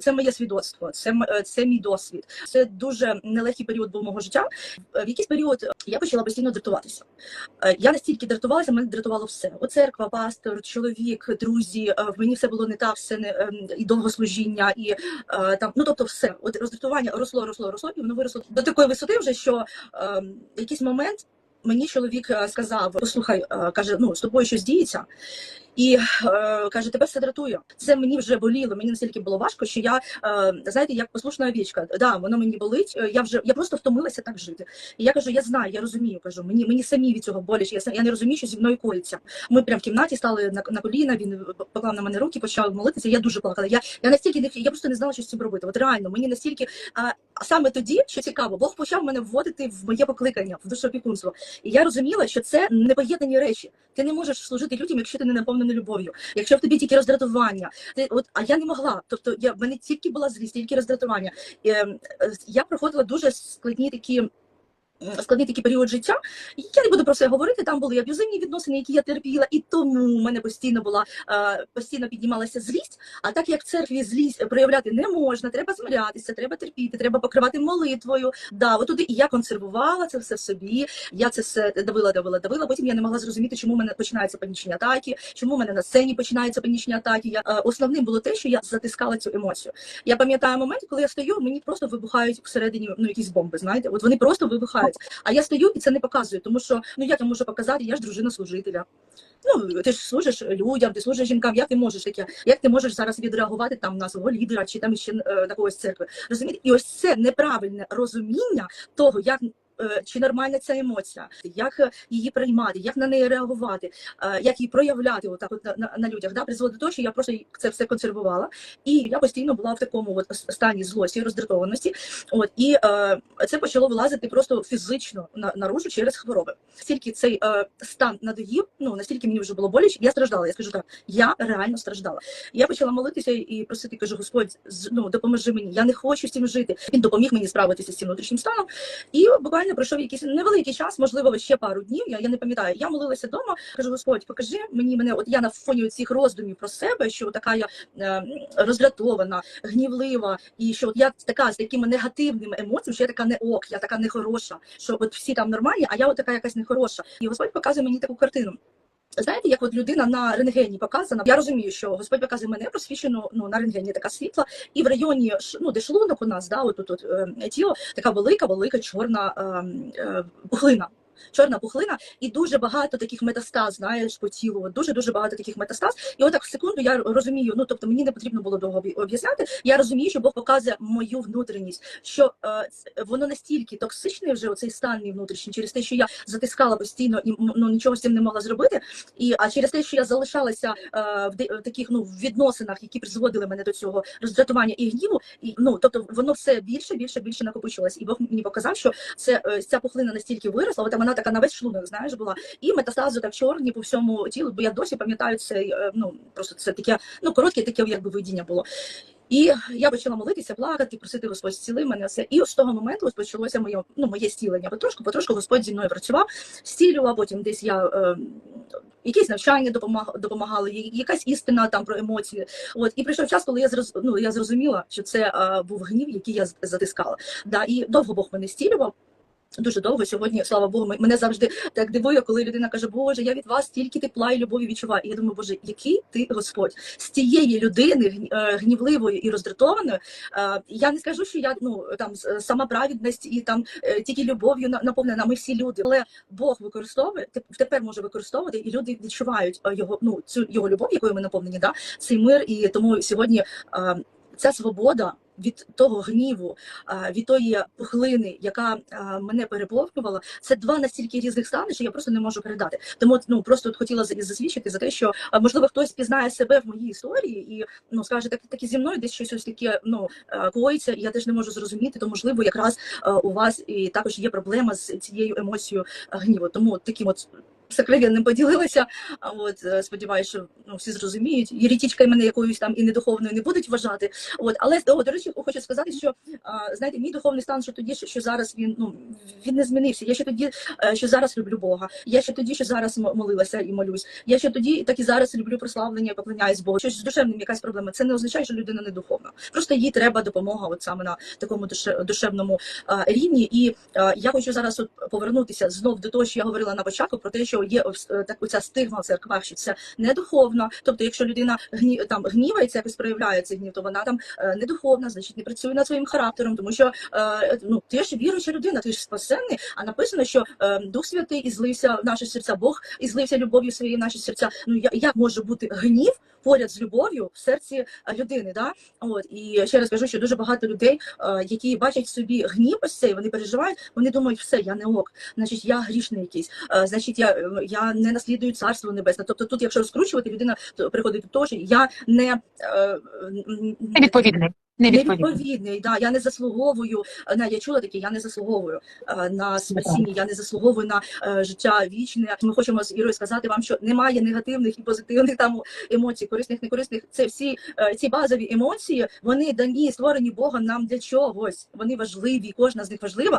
Це моє свідоцтво, це е, це мій досвід. Це дуже нелегкий період був мого життя. В якийсь період я почала постійно дратуватися. Е, Я настільки дратувалася, мене дратувало все. О, церква, пастор, чоловік, друзі. е, В мені все було не так, все не ем, і довгослужіння, і е, там, ну тобто, все. От роздратування росло, росло, росло, і воно виросло до такої висоти, вже що в якийсь момент. Мені чоловік е, сказав: послухай, е, каже, ну з тобою щось діється, і е, каже, тебе все дратує. Це мені вже боліло. Мені настільки було важко, що я е, знаєте, як послушна овічка. Да, воно мені болить. е, Я вже я просто втомилася так жити. І я кажу, я знаю, я розумію. Кажу, мені мені самі від цього боляче. Я я не розумію, що зі мною коїться. Ми прям в кімнаті стали на, на коліна. Він поклав на мене руки, почав молитися. Я дуже плакала. Я я настільки не я просто не знала, що з цим робити. От реально, мені настільки а, саме тоді, що цікаво, Бог почав мене вводити в моє покликання, в душоопікунство. І я розуміла, що це непоєднані речі. Ти не можеш служити людям, якщо ти не наповнений любов'ю. Якщо в тобі тільки роздратування, ти от а я не могла. Тобто я в мене тільки була злість, тільки роздратування. Е, е, я проходила дуже складні такі. Складний такий період життя, я не буду про це говорити. Там були аб'юзивні відносини, які я терпіла, і тому в мене постійно була е, постійно піднімалася злість. А так як в церкві злість проявляти не можна, треба змирятися, треба терпіти, треба покривати молитвою. Да, от туди і я консервувала це все в собі. Я це все давила, давила, давила. Потім я не могла зрозуміти, чому в мене починаються панічні атаки, чому в мене на сцені починаються панічні атаки. Я е, основним було те, що я затискала цю емоцію. Я пам'ятаю момент, коли я стою, мені просто вибухають всередині ну якісь бомби. Знаєте, от вони просто вибухають. А я стою і це не показую, тому що ну як я можу показати, я ж дружина служителя. Ну ти ж служиш людям, ти служиш жінкам. Як ти можеш таке? Як ти можеш зараз відреагувати там на свого лідера чи там ще е, на когось церкви? Розумієте? І ось це неправильне розуміння того, як. Е, Чи нормальна ця емоція, як е, її приймати, як на неї реагувати, е, як її проявляти отак от на, на, на людях, да, призводить до того, що я просто це все консервувала, і я постійно була в такому от стані злості, роздратованості. От і е, це почало вилазити просто фізично на наружу через хвороби. Стільки цей е, стан надоїв, ну настільки мені вже було боляче, я страждала. Я скажу так, я реально страждала. Я почала молитися і просити, кажу, Господь, ну допоможи мені. Я не хочу з цим жити. Він допоміг мені справитися з цим внутрішнім станом. І буквально пройшов якийсь невеликий час, можливо, ще пару днів. Я, я не пам'ятаю. Я молилася вдома. Кажу, Господь, покажи мені мене. От я на фоні цих роздумів про себе, що така я е, роздратована, гнівлива, і що от я така з такими негативними емоціями, що я така не ок, я така нехороша, що от всі там нормальні, а я от така якась нехороша. І Господь показує мені таку картину. Знаєте, як от людина на рентгені показана, я розумію, що Господь показує мене просвічену ну на рентгені така світла, і в районі ну, де шлунок у нас, да, от тут е, тіло, така велика, велика чорна е, е, пухлина. Чорна пухлина і дуже багато таких метастаз, знаєш, по тілу. Дуже дуже багато таких метастаз. І отак в секунду я розумію. Ну тобто мені не потрібно було довго об'ясняти. Я розумію, що Бог показує мою внутрішність, що е, воно настільки токсичне вже оцей стан мій внутрішній, через те, що я затискала постійно і ну нічого з цим не могла зробити. І а через те, що я залишалася е, в, в таких ну відносинах, які призводили мене до цього роздратування і гніву, і ну тобто воно все більше, більше, більше накопичувалось. І Бог мені показав, що це е, ця пухлина настільки виросла, от вона така на весь шлунок, знаєш, була, і метастази так чорні по всьому тілу, бо я досі пам'ятаю це, е, ну просто це таке, ну коротке таке якби видіння було. І я почала молитися, плакати, просити Господь зціли мене все. І з того моменту ось почалося моє ну моє стілення. Потрошку, потрошку Господь зі мною працював, стілював. Потім десь я е, якісь навчання допомаг, допомагали, якась істина там про емоції. От і прийшов час, коли я зроз, ну, я зрозуміла, що це е, був гнів, який я затискала. Да, і довго Бог мене стілював. Дуже довго сьогодні, слава Богу, мене завжди так дивує, коли людина каже, Боже, я від вас стільки тепла і любові відчуваю. І я думаю, Боже, який ти Господь з тієї людини е, гнівливої і роздратованої. е, Я не скажу, що я ну там сама праведність і там е, тільки любов'ю на- наповнена. Ми всі люди, але Бог використовує теп- тепер може використовувати, і люди відчувають його ну цю його любов, якою ми наповнені, да цей мир. І тому сьогодні ця свобода від того гніву, від тої пухлини, яка мене переповнювала, це два настільки різних стани, що я просто не можу передати. Тому ну просто от хотіла засвідчити за те, що можливо хтось пізнає себе в моїй історії і ну скаже, так таки зі мною десь щось ось таке ну коїться, і я теж не можу зрозуміти. То можливо, якраз у вас і також є проблема з цією емоцією гніву. Тому таким от сокровенним поділилася. От е, сподіваюся, що ну всі зрозуміють. Єретичкою мене якоюсь там і недуховною не будуть вважати. От, але о, до речі, хочу сказати, що знаєте, мій духовний стан, що тоді, що, зараз він ну він не змінився. Я ще тоді, е, що зараз люблю Бога. Я ще тоді, що зараз молилася і молюсь. Я ще тоді, так і зараз люблю прославлення, поклоняюсь Богу. Щось з душевним якась проблема. Це не означає, що людина не духовна. Просто їй треба допомога, от саме на такому душевному рівні. І я хочу зараз от повернутися знов до того, що я говорила на початку, про те, що є е, так оця стигма в церквах, що це не духовно. Тобто, якщо людина гні там гнівається, якось проявляє цей гнів, то вона там е, не духовна, значить не працює над своїм характером, тому що е, ну ти ж віруюча людина, ти ж спасенний. А написано, що Дух Святий і злився в наші серця, Бог і злився любов'ю своєї в наші серця. Ну я- як може бути гнів поряд з любов'ю в серці е, людини? Да? От і ще раз кажу, що дуже багато людей, е, які бачать собі гнів ось цей, вони переживають, вони думають, все, я не ок, значить, я грішний якийсь, е, значить, я, я не наслідую царство небесне. Тобто, тут, якщо розкручувати, людина приходить до того, що я не, е, м, Невідповідний. Да, я не заслуговую е, на я чула таке, я не заслуговую е, на спасіння, я не заслуговую на е, життя вічне. Ми хочемо з Ірою сказати вам, що немає негативних і позитивних там емоцій, корисних, некорисних. Це всі ці базові емоції, вони дані створені Богом нам для чогось. Вони важливі, кожна з них важлива.